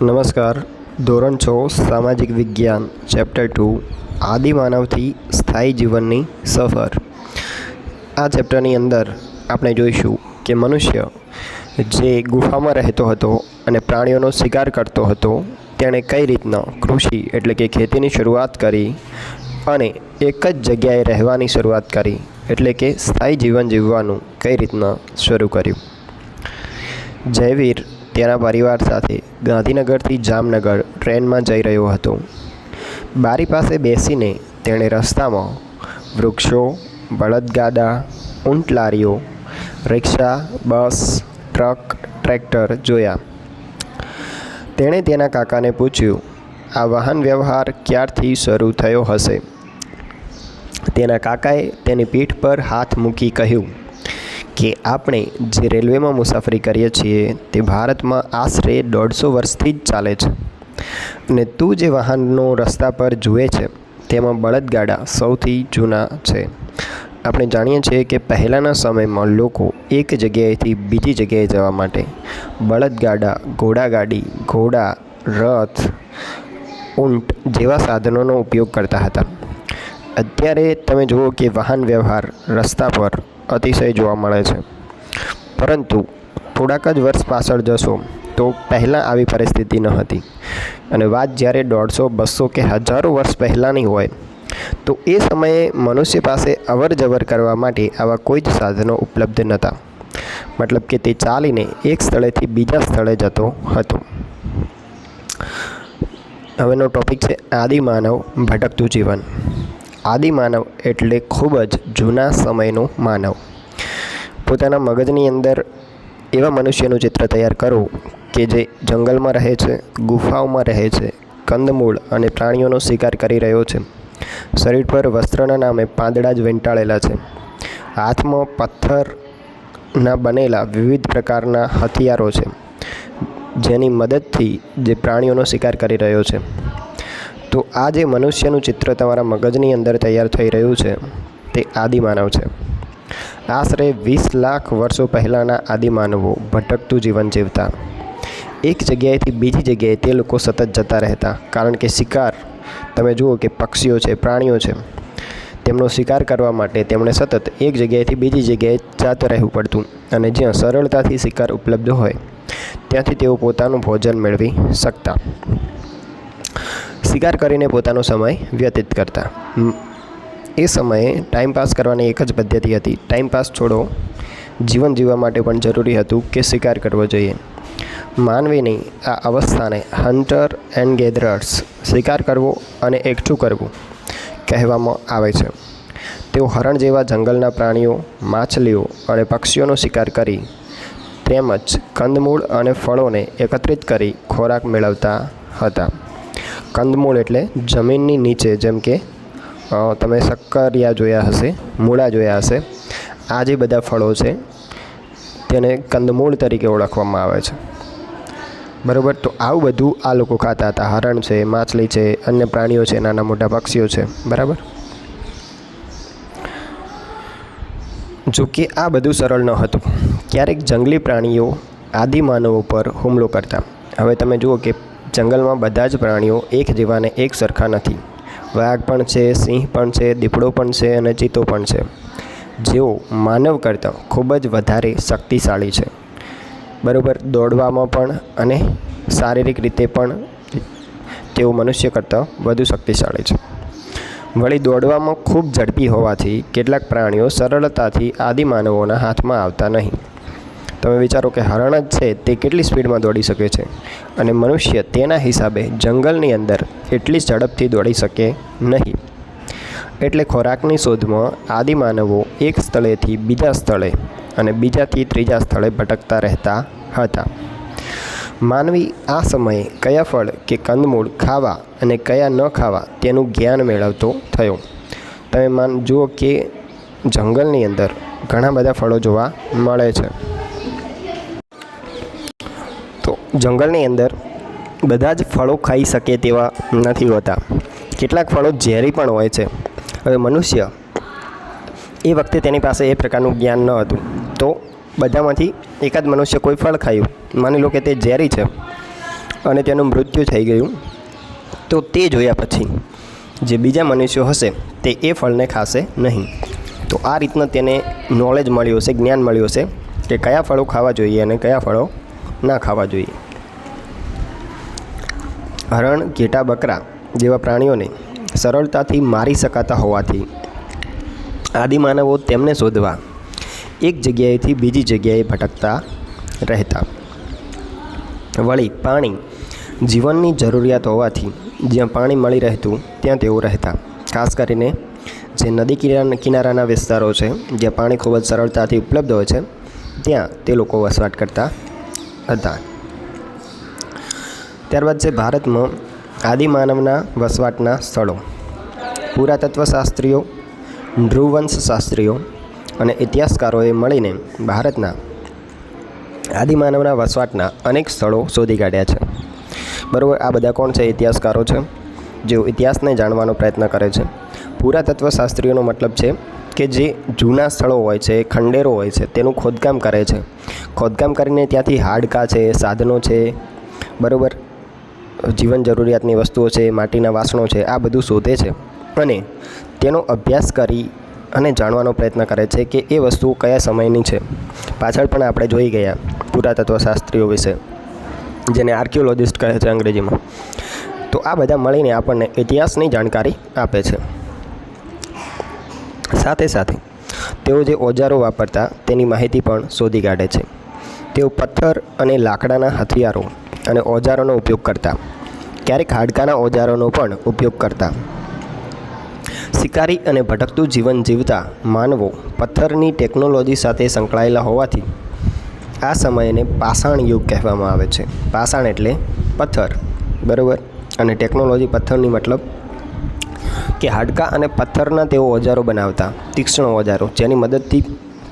નમસ્કાર. ધોરણ છ, સામાજિક વિજ્ઞાન, ચેપ્ટર ટુ આદિમાનવથી સ્થાયી જીવનની સફર. આ ચેપ્ટરની અંદર આપણે જોઈશું કે મનુષ્ય જે ગુફામાં રહેતો હતો અને પ્રાણીઓનો શિકાર કરતો હતો, તેણે કઈ રીતના કૃષિ એટલે કે ખેતીની શરૂઆત કરી અને એક જ જગ્યાએ રહેવાની શરૂઆત કરી એટલે કે સ્થાયી જીવન જીવવાનું કઈ રીતના શરૂ કર્યું? જયવીર તેના પરિવાર સાથે ગાંધીનગરથી જામનગર ટ્રેનમાં જઈ રહ્યો હતો. બારી પાસે બેસીને તેણે રસ્તામાં વૃક્ષો, બળદગાડા ઊંટ લારીઓ રિક્ષા, બસ, ટ્રક, ટ્રેક્ટર જોયા. તેણે તેના કાકાને પૂછ્યું, આ વાહન વ્યવહાર ક્યારથી શરૂ થયો હશે? તેના કાકાએ તેની પીઠ પર હાથ મૂકી કહ્યું કે આપણે જે રેલવેમાં મુસાફરી કરીએ છીએ તે ભારતમાં આશરે દોઢસો વર્ષથી જ ચાલે છે. અને તું જે વાહનનો રસ્તા પર જુએ છે, તેમાં બળદગાડા સૌથી જૂના છે. આપણે જાણીએ છીએ કે પહેલાંના સમયમાં લોકો એક જગ્યાએથી બીજી જગ્યાએ જવા માટે બળદગાડા, ઘોડાગાડી, ઘોડા, રથ, ઊંટ જેવા સાધનોનો ઉપયોગ કરતા હતા. અત્યારે તમે જુઓ કે વાહન વ્યવહાર રસ્તા પર અતિશય જોવા મળે છે. પરંતુ થોડાક જ વર્ષ પાછળ જશો તો પહેલાં આવી પરિસ્થિતિ ન હતી. અને વાત જ્યારે દોઢસો, બસો કે હજારો વર્ષ પહેલાંની હોય, તો એ સમયે મનુષ્ય પાસે અવર જવર કરવા માટે આવા કોઈ જ સાધનો ઉપલબ્ધ નહોતા. મતલબ કે તે ચાલીને એક સ્થળેથી બીજા સ્થળે જતો હતો. હવેનો ટોપિક છે આદિમાનવ ભટકતું જીવન. આદિમાનવ એટલે ખૂબ જ જૂના સમયનો માનવ. પોતાના મગજની અંદર એવા મનુષ્યનું ચિત્ર તૈયાર કરવું કે જે જંગલમાં રહે છે, ગુફાઓમાં રહે છે, કંદમૂળ અને પ્રાણીઓનો શિકાર કરી રહ્યો છે. શરીર પર વસ્ત્રના નામે પાંદડા જ વીંટાળેલા છે. હાથમાં પથ્થરના બનેલા વિવિધ પ્રકારના હથિયારો છે, જેની મદદથી જે પ્રાણીઓનો શિકાર કરી રહ્યો છે. તો આ જે મનુષ્યનું ચિત્ર તમારા મગજની અંદર તૈયાર થઈ રહ્યું છે, તે આદિમાનવ છે. આશરે વીસ લાખ વર્ષો પહેલાંના આદિમાનવો ભટકતું જીવન જીવતા. એક જગ્યાએથી બીજી જગ્યાએ તે લોકો સતત જતા રહેતા, કારણ કે શિકાર, તમે જુઓ કે પક્ષીઓ છે, પ્રાણીઓ છે. તેમનો શિકાર કરવા માટે તેમણે સતત એક જગ્યાએથી બીજી જગ્યાએ જાત રહેવું પડતું અને જ્યાં સરળતાથી શિકાર ઉપલબ્ધ હોય, ત્યાંથી તેઓ પોતાનું ભોજન મેળવી શકતા. શિકાર કરીને પોતાનો સમય વ્યતીત કરતા. એ સમયે ટાઈમપાસ કરવાની એક જ પદ્ધતિ હતી. ટાઈમપાસ છોડો. જીવન જીવવા માટે પણ જરૂરી હતું કે શિકાર કરવો જોઈએ. માનવીની આ અવસ્થાને હન્ટર એન્ડ ગેધરર્સ શિકાર કરવો અને એકઠું કરવું કહેવામાં આવે છે. તેઓ હરણ જેવા જંગલના પ્રાણીઓ, માછલીઓ અને પક્ષીઓનો શિકાર કરી તેમજ કંદમૂળ અને ફળોને એકત્રિત કરી ખોરાક મેળવતા હતા. કંદમૂળ એટલે જમીનની નીચે, જેમ કે તમે શક્કરિયા જોયા હશે, મૂળા જોયા હશે, આ જે બધા ફળો છે, તેને કંદમૂળ તરીકે ઓળખવામાં આવે છે. બરાબર? તો આવું બધું આ લોકો ખાતા હતા. હરણ છે, માછલી છે, અન્ય પ્રાણીઓ છે, નાના મોટા પક્ષીઓ છે. બરાબર? જો કે આ બધું સરળ ન હતું. ક્યારેક જંગલી પ્રાણીઓ આદિમાનવો પર હુમલો કરતા. હવે તમે જુઓ કે જંગલમાં બધા જ પ્રાણીઓ એક જેવાને એક સરખા નથી. વાઘ પણ છે, સિંહ પણ છે, દીપડો પણ છે અને ચિત્તો પણ છે. જેઓ માનવ કરતાં ખૂબ જ વધારે શક્તિશાળી છે. બરાબર દોડવામાં પણ અને શારીરિક રીતે પણ તેઓ મનુષ્ય કરતાં વધુ શક્તિશાળી છે. વળી દોડવામાં ખૂબ ઝડપી હોવાથી કેટલાક પ્રાણીઓ સરળતાથી આદિમાનવોના હાથમાં આવતા નહીં. તમે વિચારો કે હરણ જ છે, તે કેટલી સ્પીડમાં દોડી શકે છે? અને મનુષ્ય તેના હિસાબે જંગલની અંદર એટલી ઝડપથી દોડી શકે નહીં. એટલે ખોરાકની શોધમાં આદિમાનવો એક સ્થળેથી બીજા સ્થળે અને બીજાથી ત્રીજા સ્થળે ભટકતા રહેતા હતા. માનવી આ સમયે કયા ફળ કે કંદમૂળ ખાવા અને કયા ન ખાવા તેનું જ્ઞાન મેળવતો થયો. તમે માન જુઓ કે જંગલની અંદર ઘણા બધા ફળો જોવા મળે છે. જંગલની અંદર બધા જ ફળો ખાઈ શકે તેવા નથી હોતા. કેટલાક ફળો ઝેરી પણ હોય છે. હવે મનુષ્ય એ વખતે તેની પાસે એ પ્રકારનું જ્ઞાન ન હતું. તો બધામાંથી એકાદ મનુષ્ય કોઈ ફળ ખાયું. માની લો કે તે ઝેરી છે અને તેનું મૃત્યુ થઈ ગયું. તો તે જોયા પછી જે બીજા મનુષ્યો હશે તે એ ફળને ખાશે નહીં. તો આ રીતના તેને નોલેજ મળ્યું હશે, જ્ઞાન મળ્યું હશે કે કયા ફળો ખાવા જોઈએ અને કયા ફળો ના ખાવા જોઈએ. હરણ, ઘેટા, બકરા જેવા પ્રાણીઓને સરળતાથી મારી શકાતા હોવાથી આદિમાનવો તેમને શોધવા એક જગ્યાએથી બીજી જગ્યાએ ભટકતા રહેતા. વળી પાણી જીવનની જરૂરિયાત હોવાથી જ્યાં પાણી મળી રહેતું, ત્યાં તેઓ રહેતા. ખાસ કરીને જે નદી કિનારા, કિનારાના વિસ્તારો છે, જ્યાં પાણી ખૂબ જ સરળતાથી ઉપલબ્ધ હોય છે, ત્યાં તે લોકો વસવાટ કરતા હતા ત્યારબાદ છે ભારતમાં આદિમાનવના વસવાટના સ્થળો. પુરાતત્વશાસ્ત્રીઓ, નૃવંશશાસ્ત્રીઓ અને ઇતિહાસકારોએ મળીને ભારતના આદિમાનવના વસવાટના અનેક સ્થળો શોધી કાઢ્યા છે. બરાબર, આ બધા કોણ છે? ઇતિહાસકારો છે, જેઓ ઇતિહાસને જાણવાનો પ્રયત્ન કરે છે. પુરાતત્વશાસ્ત્રીઓનો મતલબ છે કે જે જૂના સ્થળો હોય છે, ખંડેરો હોય છે, તેનું ખોદકામ કરે છે. ખોદકામ કરીને ત્યાંથી હાડકાં છે, સાધનો છે, બરાબર? જીવન જરૂરિયાતની વસ્તુઓ છે, માટીના વાસણો છે, આ બધું શોધે છે. અને તેનો અભ્યાસ કરી અને જાણવાનો પ્રયત્ન કરે છે કે એ વસ્તુઓ કયા સમયની છે. પાછળ પણ આપણે જોઈ ગયા પુરાતત્વશાસ્ત્રીઓ વિશે, જેને આર્કિયોલોજિસ્ટ કહે છે અંગ્રેજીમાં. તો આ બધા મળીને આપણને ઇતિહાસની જાણકારી આપે છે. સાથે સાથે તેઓ જે ઓજારો વાપરતા તેની માહિતી પણ શોધી કાઢે છે. તેઓ પથ્થર અને લાકડાના હથિયારો અને ઓજારોનો ઉપયોગ કરતા, ક્યારેક હાડકાના ઓજારોનો પણ ઉપયોગ કરતા. શિકારી અને ભટકતું જીવન જીવતા માનવો પથ્થરની ટેકનોલોજી સાથે સંકળાયેલા હોવાથી આ સમયને પાષાણ યુગ કહેવામાં આવે છે. પાષાણ એટલે પથ્થર, બરાબર? અને ટેકનોલોજી પથ્થરની મતલબ કે હાડકાં અને પથ્થરના તેઓ ઓજારો બનાવતા, તીક્ષ્ણ ઓજારો, જેની મદદથી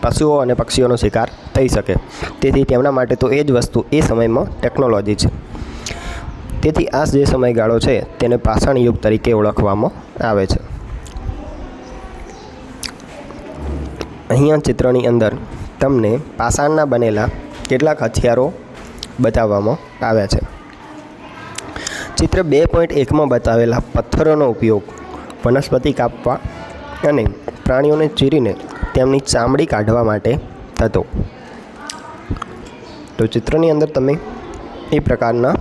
પશુઓ અને પક્ષીઓનો શિકાર થઈ શકે. તેથી તેમના માટે તો એ જ વસ્તુ એ સમયમાં ટેકનોલોજી છે. તેથી આ જે સમયગાળો છે, તેને પાષાણ યુગ તરીકે ઓળખવામાં આવે છે. અહીંયા ચિત્રની અંદર તમને પાષાણના બનેલા કેટલાક હથિયારો બતાવવામાં આવ્યા છે. ચિત્ર બે પોઈન્ટ એકમાં બતાવેલા પથ્થરોનો ઉપયોગ વનસ્પતિ કાપવા અને પ્રાણીઓને ચીરીને તેમની ચામડી કાઢવા માટે થતો. તો ચિત્રની અંદર તમે એ પ્રકારના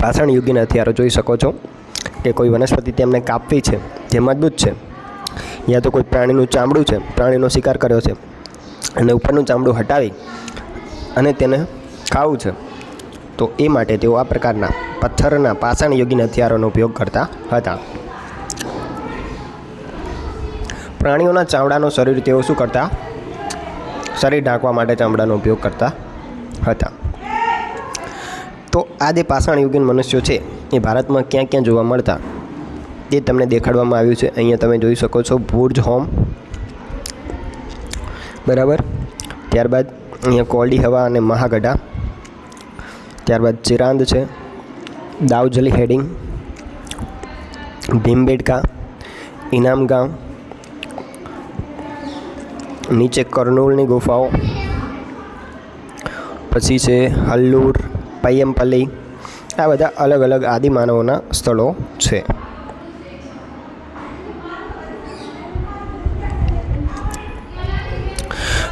પાષાણયુગીન હથિયારો જોઈ શકો છો કે કોઈ વનસ્પતિ તેમને કાપવી છે, જે મજબૂત છે, યા તો કોઈ પ્રાણીનું ચામડું છે, પ્રાણીનો શિકાર કર્યો છે, અને ઉપરનું ચામડું હટાવી અને તેને ખાવું છે. તો એ માટે તેઓ આ પ્રકારના પથ્થરના પાષાણ યોગીન હથિયારોનો ઉપયોગ કરતા હતા. પ્રાણીઓના ચામડાનો શરીર તેઓ શું કરતા? શરીર ઢાંકવા માટે ચામડાનો ઉપયોગ કરતા હતા. તો આ જે પાષાણ યુગીન મનુષ્યો છે એ ભારતમાં ક્યાં ક્યાં જોવા મળતા? તે તમને દેખાડવામાં આવ્યું છે. અહીંયા તમે જોઈ શકો છો ભુર્જ હોમ. બરાબર? ત્યારબાદ અહીંયા કોલ્ડી હવા અને મહાગઢા. ત્યારબાદ ચિરાંદ છે દાવજલી હેડિંગ ભીમબેડકા ઇનામગામ, નીચે કરનૂલની ગુફાઓ, પછી છે હલ્લુર, પૈયમપલ્લી, આ બધા અલગ અલગ આદિમાનવોના સ્થળો છે.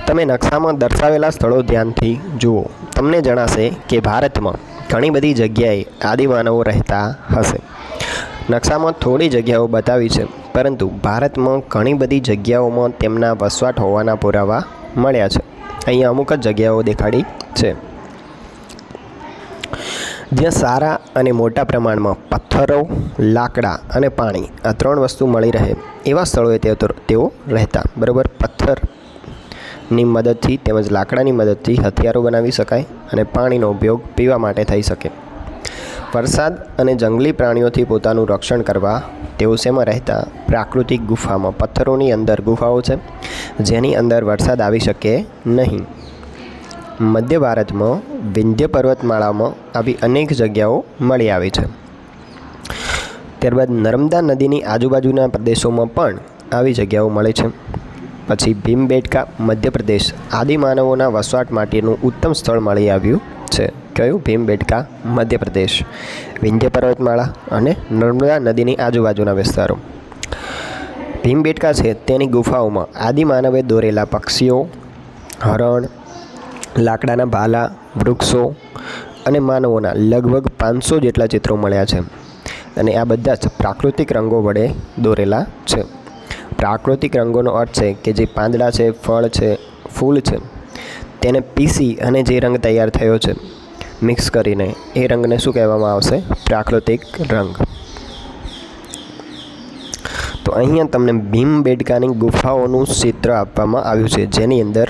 તમે નકશામાં દર્શાવેલા સ્થળો ધ્યાનથી જુઓ. તમને જણાશે કે ભારતમાં ઘણી બધી જગ્યાએ આદિમાનવો રહેતા હશે. નકશામાં થોડી જગ્યાઓ બતાવી છે, પરંતુ ભારતમાં ઘણી બધી જગ્યાઓમાં તેમના વસવાટ હોવાના પુરાવા મળ્યા છે. અહીંયા અમુક જ જગ્યાઓ દેખાડી છે. જ્યાં સારા અને મોટા પ્રમાણમાં પથ્થરો, લાકડા અને પાણી આ ત્રણ વસ્તુ મળી રહે એવા સ્થળોએ તેઓ રહેતા. બરાબર? પથ્થરની મદદથી તેમજ લાકડાની મદદથી હથિયારો બનાવી શકાય અને પાણીનો ઉપયોગ પીવા માટે થઈ શકે. વરસાદ અને જંગલી પ્રાણીઓથી પોતાનું રક્ષણ કરવા તેઓ શેમાં રહેતા? પ્રાકૃતિક ગુફામાં. પથ્થરોની અંદર ગુફાઓ છે, જેની અંદર વરસાદ આવી શકે નહીં. મધ્ય ભારતમાં વિંધ્ય પર્વતમાળામાં આવી અનેક જગ્યાઓ મળી આવી છે. ત્યારબાદ નર્મદા નદીની આજુબાજુના પ્રદેશોમાં પણ આવી જગ્યાઓ મળે છે. પછી ભીમબેટકા મધ્યપ્રદેશ આદિમાનવોના વસવાટ માટેનું ઉત્તમ સ્થળ મળી આવ્યું છે. કયું? ભીમબેટકા મધ્યપ્રદેશ. વિંધ્ય પર્વતમાળા અને નર્મદા નદીની આજુબાજુના વિસ્તારો. ભીમબેટકા છે તેની ગુફાઓમાં આદિમાનવે દોરેલા પક્ષીઓ, હરણ, લાકડાના ભાલા, વૃક્ષો અને માનવોના લગભગ પાંચસો જેટલા ચિત્રો મળ્યા છે. અને આ બધા જ પ્રાકૃતિક રંગો વડે દોરેલા છે. પ્રાકૃતિક રંગોનો અર્થ છે કે જે પાંદડા છે, ફળ છે, ફૂલ છે, તેને પીસી અને જે રંગ તૈયાર થયો છે, મિક્સ કરીને એ રંગને શું કહેવામાં આવશે? પ્રાકૃતિક રંગ. તો અહીંયા તમને ભીમબેડકાની ગુફાઓનું ચિત્ર આપવામાં આવ્યું છે, જેની અંદર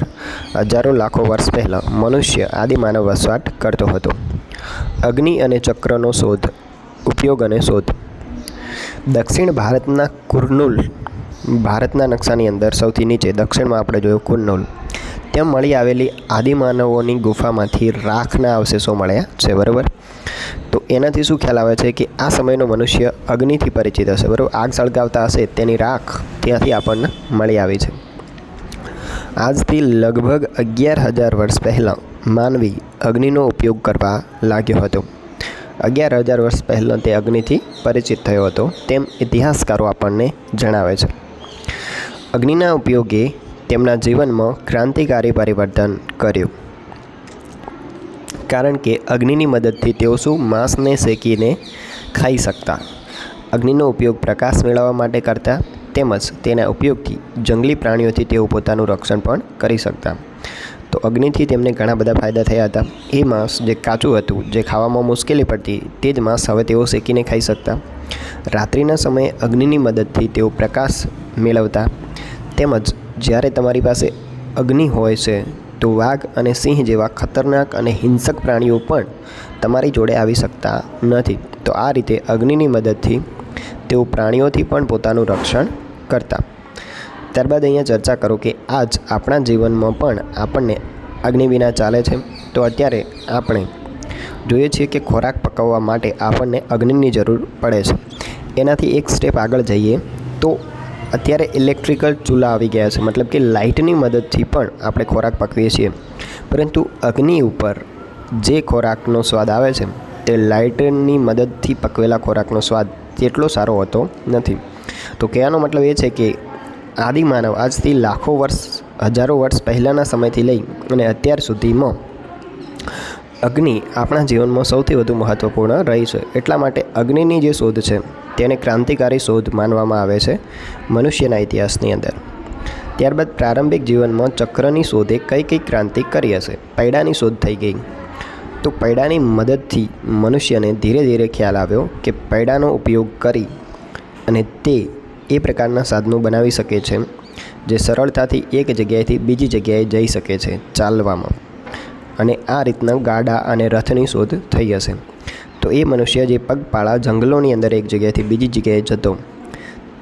હજારો લાખો વર્ષ પહેલાં મનુષ્ય આદિમાનવ વસવાટ કરતો હતો. અગ્નિ અને ચક્રનો શોધ, ઉપયોગ અને શોધ. દક્ષિણ ભારતના કુર્નુલ ભારતના નકશાની અંદર સૌથી નીચે દક્ષિણમાં આપણે જોયું કુન્નુલ. ત્યાં મળી આવેલી આદિમાનવોની ગુફામાંથી રાખના અવશેષો મળ્યા છે, બરાબર? તો એનાથી શું ખ્યાલ આવે છે કે આ સમયનો મનુષ્ય અગ્નિથી પરિચિત હશે, બરાબર? આગ સળગાવતા હશે, તેની રાખ ત્યાંથી આપણને મળી આવી છે. આજથી લગભગ અગિયાર હજાર વર્ષ પહેલાં માનવી અગ્નિનો ઉપયોગ કરવા લાગ્યો હતો. અગિયાર હજાર વર્ષ પહેલાં તે અગ્નિથી પરિચિત થયો હતો. તેમ ઇતિહાસકારો આપણને જણાવે છે. અગ્નિના ઉપયોગે તેમના જીવનમાં ક્રાંતિકારી પરિવર્તન કર્યું. કારણ કે અગ્નિની મદદથી તેઓ શું માંસને શેકીને ખાઈ શકતા? અગ્નિનો ઉપયોગ પ્રકાશ મેળવવા માટે કરતા તેમજ તેના ઉપયોગથી જંગલી પ્રાણીઓથી તેઓ પોતાનું રક્ષણ પણ કરી શકતા. તો અગ્નિથી તેમને ઘણા બધા ફાયદા થયા હતા. એ માંસ જે કાચું હતું, જે ખાવામાં મુશ્કેલી પડતી, તે જ માંસ હવે તેઓ શેકીને ખાઈ શકતા. રાત્રિના સમયે અગ્નિની મદદથી તેઓ પ્રકાશ મેળવતા તેમજ જ્યારે તમારી પાસે અગ્નિ હોય છે, તો વાઘ અને સિંહ જેવા ખતરનાક અને હિંસક પ્રાણીઓ પણ તમારી જોડે આવી શકતા નથી. તો આ રીતે અગ્નિની મદદથી તેઓ પ્રાણીઓથી પણ પોતાનું રક્ષણ કરતા. ત્યારબાદ અહીંયા ચર્ચા કરો કે આજ આપણા જીવનમાં પણ આપણને અગ્નિ વિના ચાલે છે? તો અત્યારે આપણે જોઈએ છીએ કે ખોરાક પકવવા માટે આપણને અગ્નિની જરૂર પડે છે. એનાથી એક સ્ટેપ આગળ જઈએ તો અત્યારે ઇલેક્ટ્રિકલ ચૂલા આવી ગયા છે. મતલબ કે લાઇટની મદદથી પણ આપણે ખોરાક પકવીએ છીએ. પરંતુ અગ્નિ ઉપર જે ખોરાકનો સ્વાદ આવે છે, તે લાઇટની મદદથી પકવેલા ખોરાકનો સ્વાદ તેટલો સારો હોતો નથી. તો કહેવાનો મતલબ એ છે કે આદિમાનવ આજથી લાખો વર્ષ, હજારો વર્ષ પહેલાંના સમયથી લઈ અને અત્યાર સુધીમાં અગ્નિ આપણા જીવનમાં સૌથી વધુ મહત્ત્વપૂર્ણ રહી છે, એટલા માટે અગ્નિની જે શોધ છે, તેને ક્રાંતિકારી શોધ માનવામાં આવે છે મનુષ્યના ઇતિહાસની અંદર. ત્યારબાદ પ્રારંભિક જીવનમાં ચક્રની શોધે કઈ કઈ ક્રાંતિ કરી હશે? પૈડાની શોધ થઈ ગઈ. તો પૈડાની મદદથી મનુષ્યને ધીરે ધીરે ખ્યાલ આવ્યો કે પૈડાનો ઉપયોગ કરી અને તે એ પ્રકારના સાધનો બનાવી શકે છે, જે સરળતાથી એક જગ્યાએથી બીજી જગ્યાએ જઈ શકે છે ચાલવામાં. અને આ રીતના ગાડા અને રથની શોધ થઈ હશે. તો એ મનુષ્ય જે પગપાળા જંગલોની અંદર એક જગ્યાએથી બીજી જગ્યાએ જતો,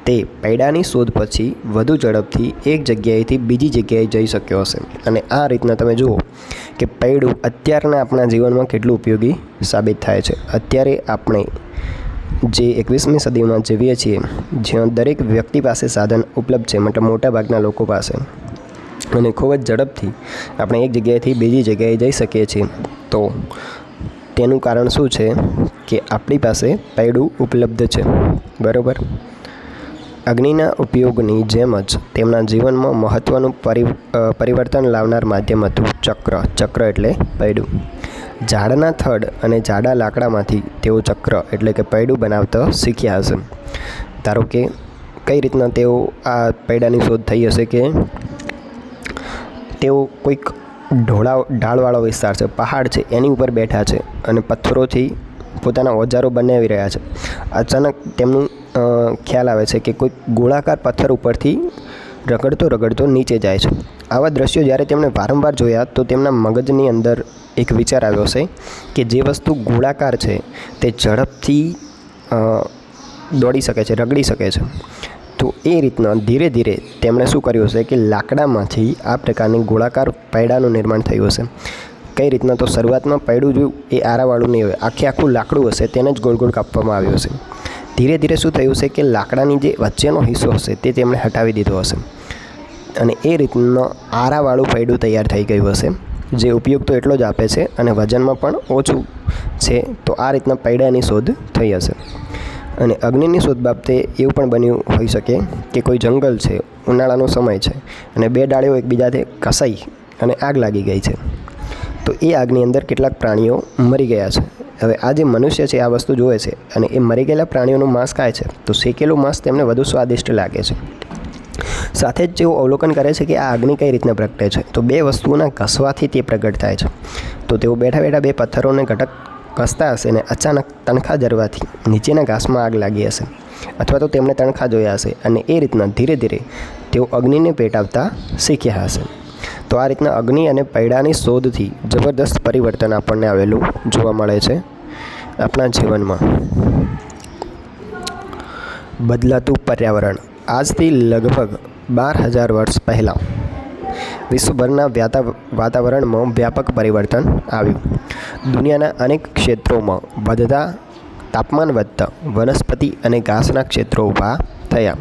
તે પૈડાની શોધ પછી વધુ ઝડપથી એક જગ્યાએથી બીજી જગ્યાએ જઈ શક્યો હશે. અને આ રીતના તમે જુઓ કે પૈડું અત્યારના આપણા જીવનમાં કેટલું ઉપયોગી સાબિત થાય છે. અત્યારે આપણે જે એકવીસમી સદીમાં જીવીએ છીએ, જ્યાં દરેક વ્યક્તિ પાસે સાધન ઉપલબ્ધ છે મતલબ મોટાભાગના લોકો પાસે અને ખૂબ જ ઝડપથી આપણે એક જગ્યાએથી બીજી જગ્યાએ જઈ શકીએ છીએ. તો તેનું કારણ શું છે કે આપણી પાસે પૈડું ઉપલબ્ધ છે. બરાબર? અગ્નિના ઉપયોગની જેમ જ તેમના જીવનમાં મહત્ત્વનું પરિ પરિવર્તન લાવનાર માધ્યમ હતું ચક્ર. ચક્ર એટલે પૈડું. ઝાડના થડ અને જાડા લાકડામાંથી તેઓ ચક્ર એટલે કે પૈડું બનાવતા શીખ્યા હશે. ધારો કે કઈ રીતના તેઓ આ પૈડાની શોધ થઈ હશે કે તેઓ કોઈક ઢોળા ઢાળવાળો વિસ્તાર છે, પહાડ છે, એની ઉપર બેઠા છે અને પથ્થરોથી પોતાના ઓજારો બનાવી રહ્યા છે. અચાનક તેમનું ખ્યાલ આવે છે કે કોઈક ગોળાકાર પથ્થર ઉપરથી રગડતો રગડતો નીચે જાય છે. આવા દ્રશ્યો જ્યારે તેમણે વારંવાર જોયા તો તેમના મગજની અંદર એક વિચાર આવ્યો છે કે જે વસ્તુ ગોળાકાર છે તે ઝડપથી દોડી શકે છે, રગડી શકે છે. તો એ રીતના ધીરે ધીરે તેમણે શું કર્યું હશે કે લાકડામાંથી આ પ્રકારની ગોળાકાર પૈડાનું નિર્માણ થયું હશે. કઈ રીતના તો શરૂઆતમાં પૈડું જોયું, એ આરાવાળું નહીં હોય, આખે આખું લાકડું હશે, તેને જ ગોળ ગોળ કાપવામાં આવ્યું હશે. ધીરે ધીરે શું થયું છે કે લાકડાની જે વચ્ચેનો હિસ્સો હશે તે તેમણે હટાવી દીધો હશે. અને એ રીતનો આરાવાળું પૈડું તૈયાર થઈ ગયું હશે, જે ઉપયોગ તો એટલો જ આપે છે અને વજનમાં પણ ઓછું છે, તો આ રીતના પૈડાની શોધ થઈ હશે. અને અગ્નિની શોધ બાબતે એવું પણ બન્યું હોઈ શકે કે કોઈ જંગલ છે, ઉનાળાનો સમય છે અને બે ડાળીઓ એકબીજાથી ઘસાઈ અને આગ લાગી ગઈ છે. તો એ આગની અંદર કેટલાક પ્રાણીઓ મરી ગયા છે. હવે આ જે મનુષ્ય છે, આ વસ્તુ જોવે છે અને એ મરી ગયેલા પ્રાણીઓનું માંસ ખાય છે, તો શેકેલું માંસ તેમને વધુ સ્વાદિષ્ટ લાગે છે. સાથે જ જેઓ અવલોકન કરે છે કે આ અગ્નિ કઈ રીતના પ્રગટે છે. તો બે વસ્તુઓના ઘસવાથી તે પ્રગટ થાય છે. તો તેઓ બેઠા બેઠા બે પથ્થરોને ઘટક ઘસતા હશે ને અચાનક તણખા જરવાથી નીચેના ઘાસમાં આગ લાગી હશે અથવા તો તેમણે તણખા જોયા હશે અને એ રીતના ધીરે ધીરે તેઓ અગ્નિને પેટાવતા શીખ્યા હશે. તો આ રીતના અગ્નિ અને પૈડાની શોધથી જબરદસ્ત પરિવર્તન આપણને આવેલું જોવા મળે છે આપણા જીવનમાં. બદલાતું પર્યાવરણ. આજથી લગભગ બાર હજાર વર્ષ પહેલાં વિશ્વભરના વાતાવરણમાં વ્યાપક પરિવર્તન આવ્યું. દુનિયાના અનેક ક્ષેત્રોમાં વધતા તાપમાન વધતા વનસ્પતિ અને ઘાસના ક્ષેત્રો ઊભા થયા.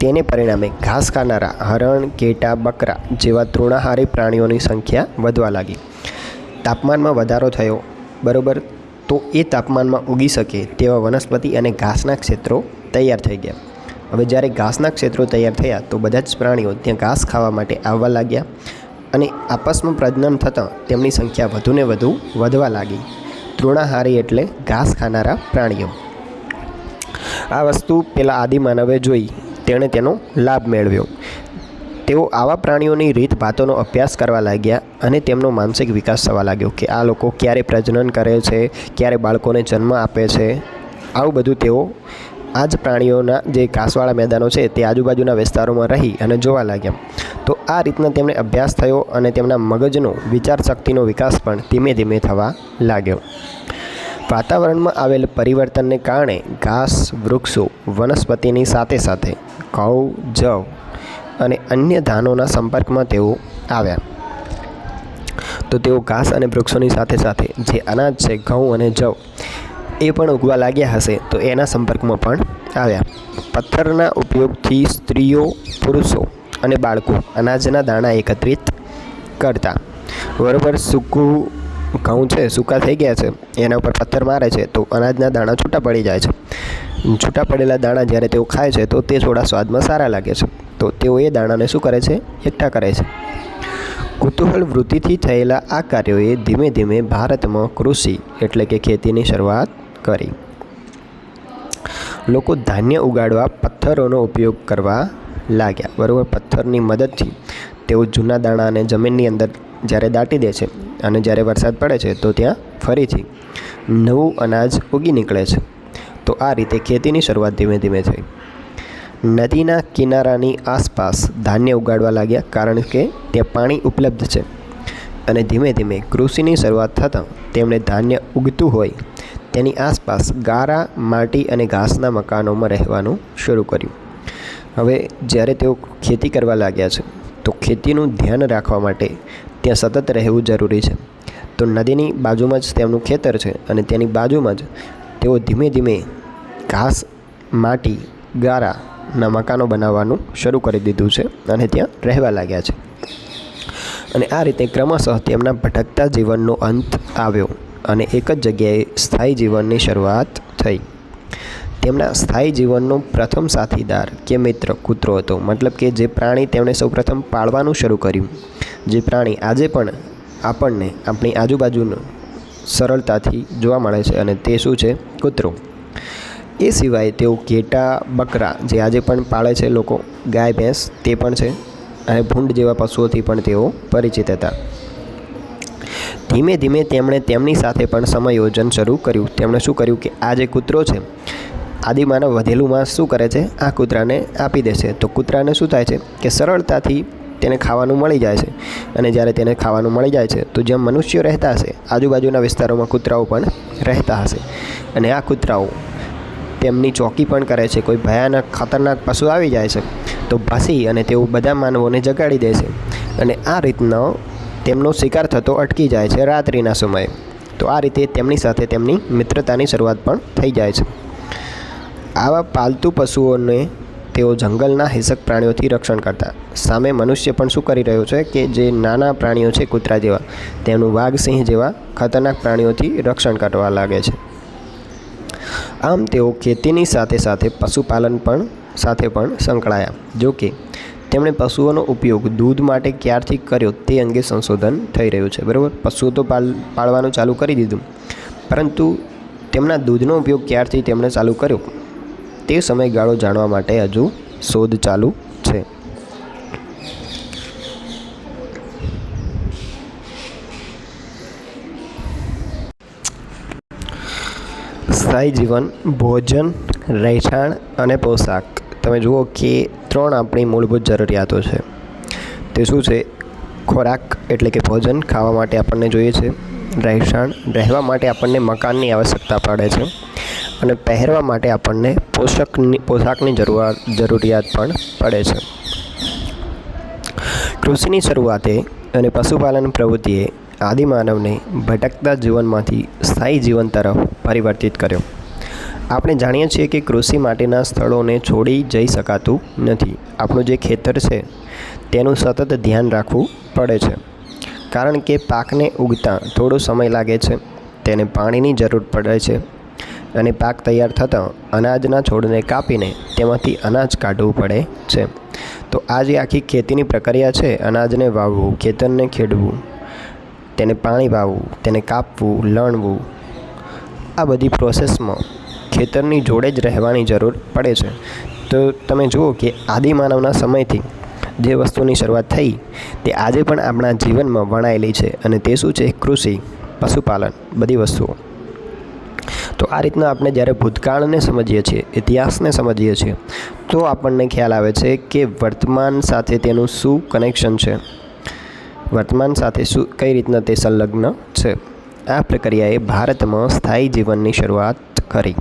તેને પરિણામે ઘાસ ખાનારા હરણ, ઘેટા, બકરા જેવા તૃણાહારી પ્રાણીઓની સંખ્યા વધવા લાગી. તાપમાનમાં વધારો થયો, બરોબર, તો એ તાપમાનમાં ઉગી શકે તેવા વનસ્પતિ અને ઘાસના ક્ષેત્રો તૈયાર થઈ ગયા. હવે જ્યારે ઘાસના ક્ષેત્રો તૈયાર થયા, તો બધા જ પ્રાણીઓ ત્યાં ઘાસ ખાવા માટે આવવા લાગ્યા. અને આપસમાં પ્રજનન થતાં તેમની સંખ્યા વધુને વધુ વધવા લાગી. તૃણાહારી એટલે ઘાસ ખાનારા પ્રાણીઓ. આ વસ્તુ પેલા આદિમાનવે જોઈ. તેણે તેનો લાભ મેળવ્યો. તેઓ આવા પ્રાણીઓની રીત ભાતોનો અભ્યાસ કરવા લાગ્યા અને તેમનો માનસિક વિકાસ થવા લાગ્યો કે આ લોકો ક્યારે પ્રજનન કરે છે, ક્યારે બાળકોને જન્મ આપે છે. આવું બધું તેઓ આ જ પ્રાણીઓના જે ઘાસવાળા મેદાનો છે તે આજુબાજુના વિસ્તારોમાં રહી અને જોવા લાગ્યા. તો આ રીતના તેમને અભ્યાસ થયો અને તેમના મગજનો વિચાર શક્તિનો વિકાસ પણ ધીમે ધીમે થવા લાગ્યો. વાતાવરણમાં આવેલ પરિવર્તનને કારણે ઘાસ, વૃક્ષો, વનસ્પતિની સાથે સાથે ઘઉં, જવ અને અન્ય ધાનોના સંપર્કમાં તેઓ આવ્યા. તો તેઓ ઘાસ અને વૃક્ષોની સાથે સાથે જે અનાજ છે, ઘઉં અને જવ એ પણ ઉગવા લાગ્યા હશે. તો એના સંપર્કમાં પણ આવ્યા. પથ્થરના ઉપયોગથી સ્ત્રીઓ, પુરુષો અને બાળકો અનાજના દાણા એકત્રિત કરતા. બરોબર સૂકું ઘઉં છે, સૂકા થઈ ગયા છે. એના ઉપર પથ્થર મારે છે, તો અનાજના દાણા છૂટા પડી જાય છે. છૂટા પડેલા દાણા જ્યારે તેઓ ખાય છે, તો તે થોડા સ્વાદમાં સારા લાગે છે. તો તેઓ એ દાણાને શું કરે છે? એકઠા કરે છે. કુતૂહલ વૃત્તિથી થયેલા આ કાર્યોએ ધીમે ધીમે ભારતમાં કૃષિ એટલે કે ખેતીની શરૂઆત કરી. લોકો ધાન્ય ઉગાડવા પથ્થરોનો ઉપયોગ કરવા લાગ્યા. બરાબર, પથ્થરની મદદથી. તેઓ જૂના દાણાને જમીનની અંદર જ્યારે દાટી દે છે અને જ્યારે વરસાદ પડે છે તો ત્યાં ફરીથી નવું અનાજ ઉગી નીકળે છે. તો આ રીતે ખેતીની શરૂઆત ધીમે ધીમે થઈ. નદીના કિનારાની આસપાસ ધાન્ય ઉગાડવા લાગ્યા કારણ કે ત્યાં પાણી ઉપલબ્ધ છે. અને ધીમે ધીમે કૃષિની શરૂઆત થતાં તેમણે ધાન્ય ઉગતું હોય તેની આસપાસ ગારા, માટી અને ઘાસના મકાનોમાં રહેવાનું શરૂ કર્યું. હવે જ્યારે તેઓ ખેતી કરવા લાગ્યા છે, તો ખેતીનું ધ્યાન રાખવા માટે ત્યાં સતત રહેવું જરૂરી છે. તો નદીની બાજુમાં જ તેમનું ખેતર છે અને તેની બાજુમાં જ તેઓ ધીમે ધીમે ઘાસ, માટી, ગારાના મકાનો બનાવવાનું શરૂ કરી દીધું છે અને ત્યાં રહેવા લાગ્યા છે. અને આ રીતે ક્રમશઃ તેમના ભટકતા જીવનનો અંત આવ્યો. અને એક જ જગ્યાએ સ્થાયી જીવનની શરૂઆત થઈ. તેમના સ્થાયી જીવનનો પ્રથમ સાથીદાર કે મિત્ર, કૂતરો હતો. મતલબ કે જે પ્રાણી તેમણે સૌપ્રથમ પાળવાનું શરૂ કર્યું. જે પ્રાણી આજે પણ આપણને આપણી આજુબાજુનું સરળતાથી જોવા મળે છે અને તે શું છે? કૂતરો. એ સિવાય તેઓ ઘેટા, બકરા જે આજે પણ પાળે છે લોકો, ગાય, ભેંસ, તે પણ છે અને ભૂંડ જેવા પશુઓથી પણ તેઓ પરિચિત હતા. ધીમે ધીમે તેમણે તેમની સાથે પણ સમયોજન શરૂ કર્યું. તેમણે શું કર્યું કે આ જે કૂતરો છે, આદિમાનવ વધેલું માંસ શું કરે છે? આ કૂતરાને આપી દેશે તો કૂતરાને શું થાય છે કે સરળતાથી તેને ખાવાનું મળી જાય છે. અને જ્યારે તેને ખાવાનું મળી જાય છે, તો જેમ મનુષ્યો રહેતા હશે, આજુબાજુના વિસ્તારોમાં કૂતરાઓ પણ રહેતા હશે. અને આ કૂતરાઓ તેમની ચોકી પણ કરે છે. કોઈ ભયાનક, ખતરનાક પશુ આવી જાય છે, તો ભસી અને તેઓ બધા માનવોને જગાડી દે છે. અને આ રીતનો તેમનો શિકાર થતો અટકી જાય છે રાત્રિના સમયે. તો આ રીતે તેમની સાથે તેમની મિત્રતાની શરૂઆત પણ થઈ જાય છે. આવા પાલતુ પશુઓને તેઓ જંગલના હિંસક પ્રાણીઓથી રક્ષણ કરતા. સામે મનુષ્ય પણ શું કરી રહ્યો છે કે જે નાના પ્રાણીઓ છે કૂતરા જેવા, તેમનું વાઘ, સિંહ જેવા ખતરનાક પ્રાણીઓથી રક્ષણ કરવા લાગે છે. આમ તેઓ ખેતીની સાથે સાથે પશુપાલન પણ સાથે પણ સંકળાયા. જો કે તેમણે પશુઓનો ઉપયોગ દૂધ માટે ક્યારથી કર્યો તે અંગે સંશોધન થઈ રહ્યું છે. બરાબર? પશુઓ તો પાલ, પાળવાનું ચાલુ કરી દીધું. પરંતુ તેમના દૂધનો ઉપયોગ ક્યારથી તેમણે ચાલુ કર્યો? તે સમયગાળો જાણવા માટે હજુ શોધ ચાલુ છે. સ્થાયી જીવન, ભોજન, રહેઠાણ અને પોશાક. તમે જુઓ કે ત્રણ આપણી મૂળભૂત જરૂરિયાતો છે. તે શું છે? ખોરાક એટલે કે ભોજન ખાવા માટે આપણને જોઈએ છે. રહેઠાણ રહેવા માટે આપણને મકાનની આવશ્યકતા પડે છે. અને પહેરવા માટે આપણને પોષકની, પોશાકની જરૂરિયાત જરૂરિયાત પણ પડે છે. કૃષિની શરૂઆતે અને પશુપાલન પ્રવૃત્તિએ આદિમાનવને ભટકતા જીવનમાંથી સ્થાયી જીવન તરફ પરિવર્તિત કર્યો. આપણે જાણીએ છીએ કે કૃષિ માટેના સ્થળોને છોડી જઈ શકાતું નથી. આપણું જે ખેતર છે, તેનું સતત ધ્યાન રાખવું પડે છે. કારણ કે પાકને ઉગતા થોડો સમય લાગે છે, તેને પાણીની જરૂર પડે છે અને પાક તૈયાર થતાં અનાજના છોડને કાપીને તેમાંથી અનાજ કાઢવું પડે છે. તો આ જે આખી ખેતીની પ્રક્રિયા છે, અનાજને વાવવું, ખેતરને ખેડવું, તેને પાણી પાવું તેને કાપવું, લણવું, આ બધી પ્રોસેસમાં ખેતરની જોડે જ રહેવાની જરૂર પડે છે. તો તમે જુઓ કે આદિમાનવના સમયથી જે વસ્તુની શરૂઆત થઈ, તે આજે પણ આપણા જીવનમાં વણાયેલી છે અને તે શું છે? કૃષિ, પશુપાલન, બધી વસ્તુઓ. તો આ રીતના આપણે જ્યારે ભૂતકાળને સમજીએ છીએ, ઇતિહાસને સમજીએ છીએ, તો આપણને ખ્યાલ આવે છે કે વર્તમાન સાથે તેનું શું કનેક્શન છે? વર્તમાન સાથે શું, કઈ રીતના તે સંલગ્ન છે? આ પ્રક્રિયાએ ભારતમાં સ્થાયી જીવનની શરૂઆત કરી.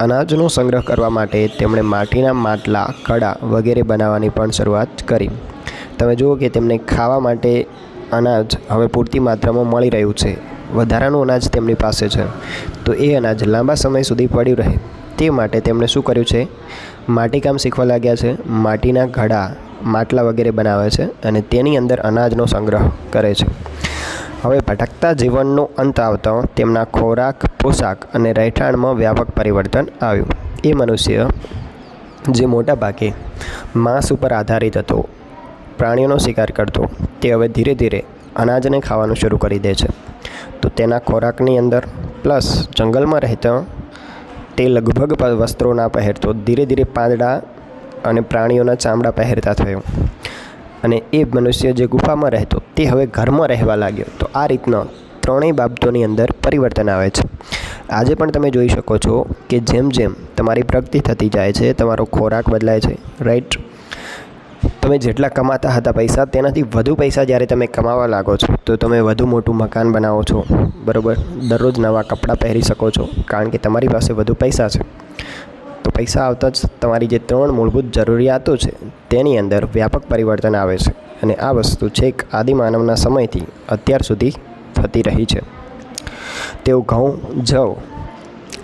અનાજનો સંગ્રહ કરવા માટે તેમણે માટીના માટલા, કડા વગેરે બનાવવાની પણ શરૂઆત કરી. તમે જુઓ કે તેમને ખાવા માટે અનાજ હવે પૂરતી માત્રામાં મળી રહ્યું છે. વધારાનું અનાજ તેમની પાસે છે. તો એ અનાજ લાંબા સમય સુધી પડ્યું રહે. તે માટે તેમણે શું કર્યું છે? માટીકામ શીખવા લાગ્યા છે. માટીના ઘડા, માટલા વગેરે બનાવે છે અને તેની અંદર અનાજનો સંગ્રહ કરે છે. હવે ભટકતા જીવનનો અંત આવતો તેમના ખોરાક, પોશાક અને રહેઠાણમાં વ્યાપક પરિવર્તન આવ્યું. એ મનુષ્ય જે મોટાભાગે માંસ ઉપર આધારિત હતો, પ્રાણીઓનો શિકાર કરતો, તે હવે ધીરે ધીરે અનાજને ખાવાનું શરૂ કરી દે છે. તો તેના ખોરાકની અંદર, પ્લસ જંગલમાં રહેતા તે લગભગ વસ્ત્રો ના પહેરતો ધીરે ધીરે પાંદડા અને પ્રાણીઓના ચામડા પહેરતા થયો. અને એ મનુષ્ય જે ગુફામાં રહેતો, તે હવે ઘરમાં રહેવા લાગ્યો. તો આ રીતના ત્રણેય બાબતોની અંદર પરિવર્તન આવે છે. આજે પણ તમે જોઈ શકો છો કે જેમ જેમ તમારી પ્રગતિ થતી જાય છે, તમારો ખોરાક બદલાય છે રાઈટ તમે જેટલા કમાતા હતા પૈસા, તેનાથી વધુ પૈસા જ્યારે તમે કમાવા લાગો છો, તો તમે વધુ મોટું મકાન બનાવો છો, બરાબર? દરરોજ નવા કપડાં પહેરી શકો છો, કારણ કે તમારી પાસે વધુ પૈસા છે. તો પૈસા આવતા જ તમારી જે ત્રણ મૂળભૂત જરૂરિયાતો છે, તેની અંદર વ્યાપક પરિવર્તન આવે છે અને આ વસ્તુ છેક આદિમાનવના સમયથી અત્યાર સુધી થતી રહી છે. તેઓ ઘઉં, જવ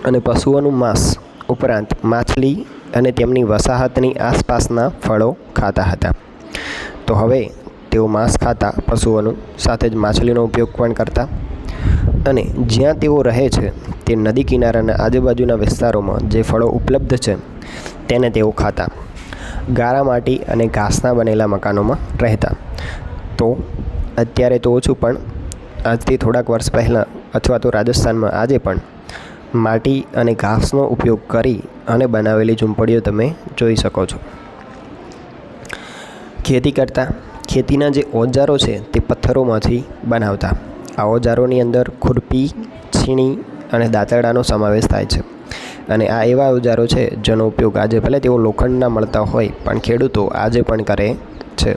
અને પશુઓનું માંસ ઉપરાંત માછલી અને તેમની વસાહતની આસપાસના ફળો ખાતા હતા. તો હવે તેઓ માંસ ખાતા પશુઓનું સાથે જ માછલીનો ઉપયોગ પણ કરતા અને જ્યાં તેઓ રહે છે, તે નદી કિનારાના આજુબાજુના વિસ્તારોમાં જે ફળો ઉપલબ્ધ છે, તેને તેઓ ખાતા. ગારા માટી અને ઘાસના બનેલા મકાનોમાં રહેતા. તો અત્યારે તો ઓછું, પણ આજથી થોડાક વર્ષ પહેલાં અથવા તો રાજસ્થાનમાં આજે પણ માટી અને ઘાસનો ઉપયોગ કરી અને બનાવેલી ઝૂંપડીઓ તમે જોઈ શકો છો. ખેતી કરતા ખેતીના જે ઓજારો છે, તે પથ્થરોમાંથી બનાવતા. આ ઓજારોની અંદર ખુરપી, છીણી અને દાંતરડાનો સમાવેશ થાય છે. અને આ એવા ઓજારો છે જેનો ઉપયોગ આજે ભલે તેઓ લોખંડના મળતા હોય, પણ ખેડૂતો આજે પણ કરે છે.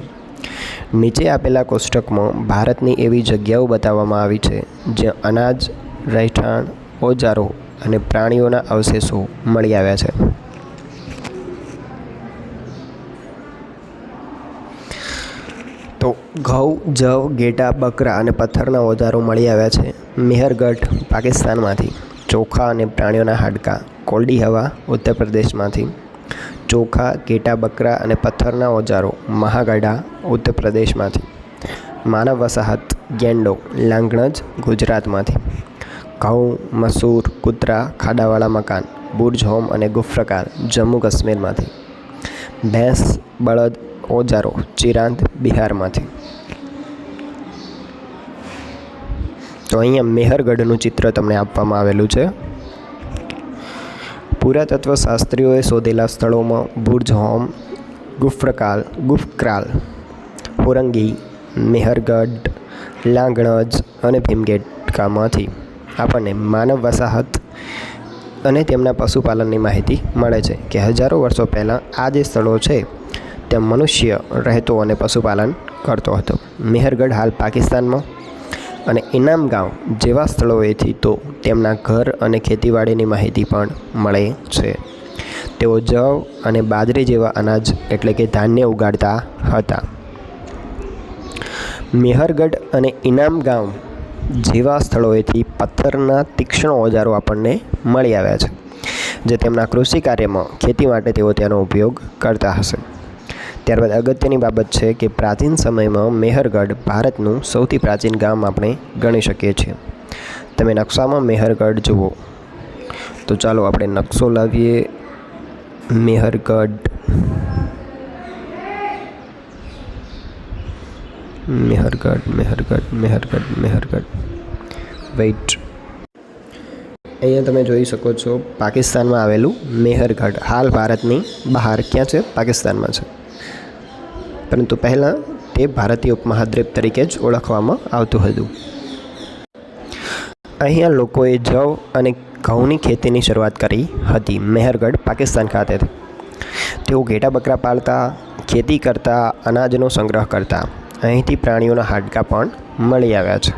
નીચે આપેલા કોષ્ટકમાં ભારતની એવી જગ્યાઓ બતાવવામાં આવી છે, જ્યાં અનાજ, રહેઠાણ, ઓજારો અને પ્રાણીઓના અવશેષો મળી આવ્યા છે તો ઘઉં, જવ ઘેટા બકરા અને પથ્થરના ઓજારો મળી આવ્યા છે. મેહરગઢ, પાકિસ્તાનમાંથી. ચોખા અને પ્રાણીઓના હાડકાં. કોલ્ડી હવા ઉત્તર પ્રદેશમાંથી ચોખા ઘેટા બકરા અને પથ્થરના ઓજારો. મહાગઢા ઉત્તર પ્રદેશમાંથી માનવ વસાહત, ગેંડો. લાંગણજ, ગુજરાતમાંથી. ઘઉં, મસૂર, કૂતરા, ખાડાવાળા મકાન. બુર્જ હોમ અને ગુફ્રકાર જમ્મુ કાશ્મીરમાંથી. ભેંસ, બળદ, ઓજારો. ચિરાંત બિહારમાંથી. તો અહીંયા મેહરગઢનું ચિત્ર તમને આપવામાં આવેલું છે. પુરાતત્વ શાસ્ત્રીઓએ શોધેલા સ્થળોમાં બુર્જ હોમ, ગુફ્રકાલ ગુફક્રાલ હોરંગી, મેહરગઢ, લાંગણજ અને ભીમગેટકામાંથી આપણને માનવ વસાહત અને તેમના પશુપાલનની માહિતી મળે છે કે હજારો વર્ષો પહેલાં આ જે સ્થળો છે, ત્યાં મનુષ્ય રહેતો અને પશુપાલન કરતો હતો. મેહરગઢ હાલ પાકિસ્તાનમાં અને ઇનામ ગામ જેવા સ્થળોએથી તો તેમના ઘર અને ખેતીવાડીની માહિતી પણ મળે છે. તેઓ જવ અને બાજરી જેવા અનાજ એટલે કે ધાન્ય ઉગાડતા હતા. મેહરગઢ અને ઇનામ ગામ જેવા સ્થળોએથી પથ્થરના તીક્ષ્ણ ઓજારો આપણને મળી આવ્યા છે, જે તેમના કૃષિ કાર્યમાં ખેતી માટે તેઓ તેનો ઉપયોગ કરતા હશે. ત્યારબાદ અગત્યની બાબત છે કે પ્રાચીન સમયમાં મેહરગઢ ભારતનું સૌથી પ્રાચીન ગામ આપણે ગણી શકીએ છીએ. તમે નકશામાં મેહરગઢ જુઓ. તો ચાલો આપણે નકશો લાવીએ. મેહરગઢ. મેહરગઢ મેહરગઢ મેહરગઢ મેહરગઢ. વેઇટ અહીંયા તમે જોઈ શકો છો પાકિસ્તાનમાં આવેલું મેહરગઢ. હાલ ભારતની બહાર ક્યાં છે? પાકિસ્તાનમાં છે. પરંતુ પહેલાં તે ભારતીય ઉપમહાદ્વીપ તરીકે જ ઓળખવામાં આવતું હતું. અહીંયા લોકોએ જવ અને ઘઉંની ખેતીની શરૂઆત કરી હતી મેહરગઢ, પાકિસ્તાન ખાતે. તેઓ ઘેટા બકરા પાળતા, ખેતી કરતા, અનાજનો સંગ્રહ કરતા. અહીંથી પ્રાણીઓના હાડકાં પણ મળી આવ્યા છે.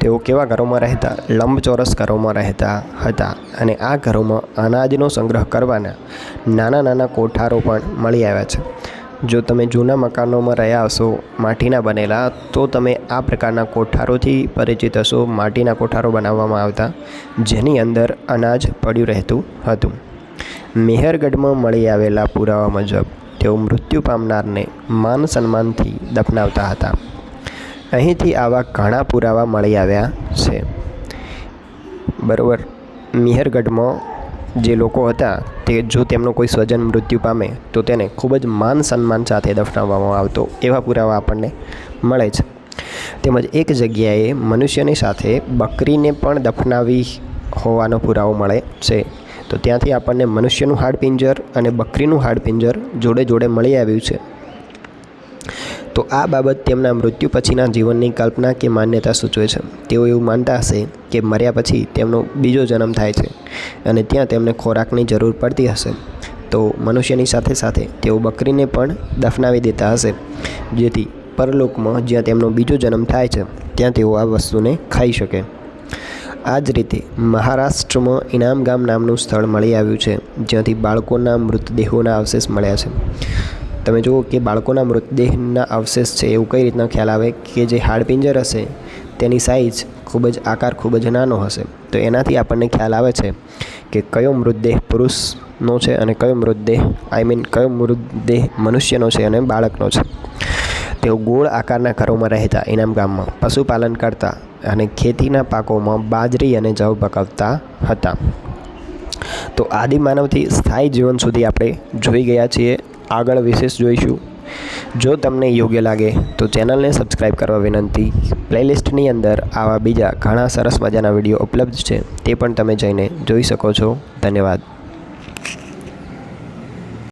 તેઓ કેવા ઘરોમાં રહેતા, લંબચોરસ ઘરોમાં રહેતા હતા અને આ ઘરોમાં અનાજનો સંગ્રહ કરવાના નાના નાના કોઠારો પણ મળી આવ્યા છે. જો તમે જૂના મકાનોમાં રહ્યા હશો, માટીના બનેલા, તો તમે આ પ્રકારના કોઠારોથી પરિચિત હશો. માટીના કોઠારો બનાવવામાં આવતા, જેની અંદર અનાજ પડ્યું રહેતું હતું. મેહરગઢમાં મળી આવેલા પુરાવા મુજબ, તેઓ મૃત્યુ પામનારને માન સન્માનથી દફનાવતા હતા. અહીંથી આવા ઘણા પુરાવા મળી આવ્યા છે. બરાબર, મેહરગઢમાં જે લોકો હતા, તે જો તેમનો કોઈ સ્વજન મૃત્યુ પામે, તો તેને ખૂબ જ માન સન્માન સાથે દફનાવવામાં આવતો એવા પુરાવા આપણને મળે છે. તેમજ એક જગ્યાએ મનુષ્યની સાથે બકરીને પણ દફનાવી હોવાનો પુરાવો મળે છે. તો ત્યાંથી આપણને મનુષ્યનું હાડપિંજર અને બકરીનું હાડપિંજર જોડે જોડે મળી આવ્યું છે. તો આ બાબત તેમના મૃત્યુ પછીના જીવનની કલ્પના કે માન્યતા સૂચવે છે. તેઓ એવું માનતા હશે કે મર્યા પછી તેમનો બીજો જન્મ થાય છે અને ત્યાં તેમને ખોરાકની જરૂર પડતી હશે. તો મનુષ્યની સાથે સાથે તેઓ બકરીને પણ દફનાવી દેતા હશે. જેથી પરલોકમાં જ્યાં તેમનો બીજો જન્મ થાય છે, ત્યાં તેઓ આ વસ્તુને ખાઈ શકે. આ જ રીતે મહારાષ્ટ્રમાં ઇનામ ગામ નામનું સ્થળ મળી આવ્યું છે, જ્યાંથી બાળકોના મૃતદેહોના અવશેષ મળ્યા છે. તમે જુઓ કે બાળકોના મૃતદેહના અવશેષ છે, એવું કઈ રીતના ખ્યાલ આવે કે જે હાડપિંજર હશે, તેની સાઇઝ ખૂબ જ, આકાર ખૂબ જ નાનો હશે. તો એનાથી આપણને ખ્યાલ આવે છે કે કયો મૃતદેહ પુરુષનો છે અને કયો મૃતદેહ આઈ મીન કયો મૃતદેહ મનુષ્યનો છે અને બાળકનો છે. તેઓ ગોળ આકારના ઘરોમાં રહેતા ઇનામ ગામમાં, પશુપાલન કરતા અને ખેતીના પાકોમાં બાજરી અને જવ પકવતા હતા. તો આદિમાનવથી સ્થાયી જીવન સુધી આપણે જોઈ ગયા છીએ આગળ વિશેષ જોઈશું. જો તમને યોગ્ય લાગે તો ચેનલને સબસ્ક્રાઈબ કરવા વિનંતી. પ્લેલિસ્ટની અંદર આવા બીજા ઘણા સરસ મજાના વીડિયો ઉપલબ્ધ છે. તે પણ તમે જઈને જોઈ શકો છો. ધન્યવાદ.